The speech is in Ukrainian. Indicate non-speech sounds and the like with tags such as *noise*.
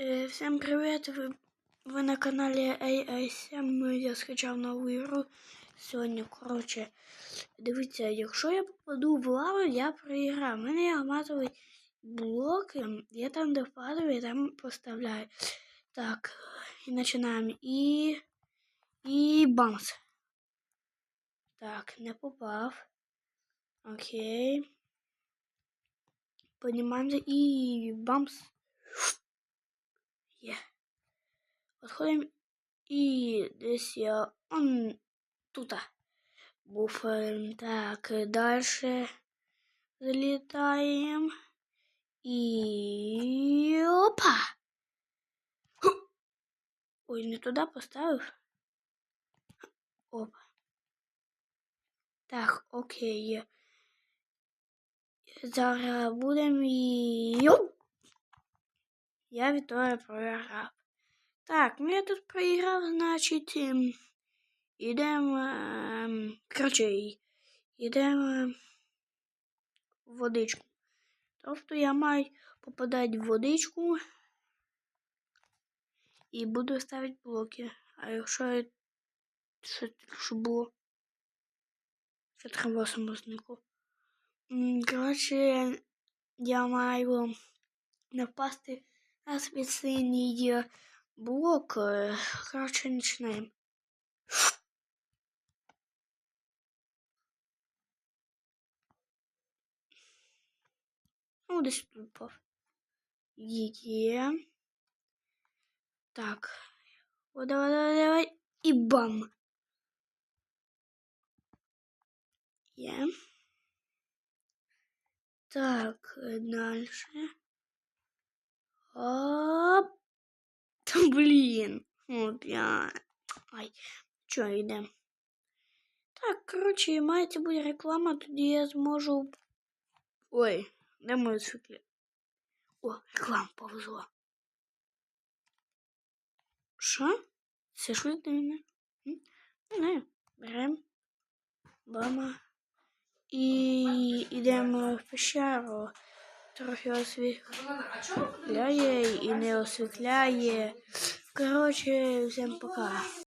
Е, Всем привет! Ви, ви на каналі ASM. Я скачав нову ігру. Сьогодні, коротше, дивіться, якщо я попаду в лаву, я проіграю. У мене є алмазовий блок, я там де впаду, я там поставляю. Так, і починаємо. І. І бамс. Так, не попав. Окей. Поднимаемся и бамс. Є. Отходимо і десь я он тут. Був ем, так, далі залітаємо. І опа! Ху! *gasps* Ой, не туди поставив. Опа. Так, окей. Зараз будемо і. Йоп! Я Вітора програв. Так, ну я тут проіграв, значить. ем, Ідемо. ем, Коротше, йдемо в водичку. Тобто я маю попадати в водичку і буду ставити блоки. А якщо я... що що було? Що треба самознику? Коротше, я маю напасти на спеціальний блок. Е, Коротше, починаємо. Ну, десь тут впав. Є. Так. О, давай, давай, давай. І бам. Є. Так, дальше. Оп. Та блін. Я. Ай, що йде? Так, коротше, мається буде реклама, тоді я зможу. Ой, де моє світлі? О, реклама повезла. Що? Це дивне? М? Не знаю. Бама. І йдемо в пещеру. Трохи освітляє і не освітляє. Коротше, всім пока.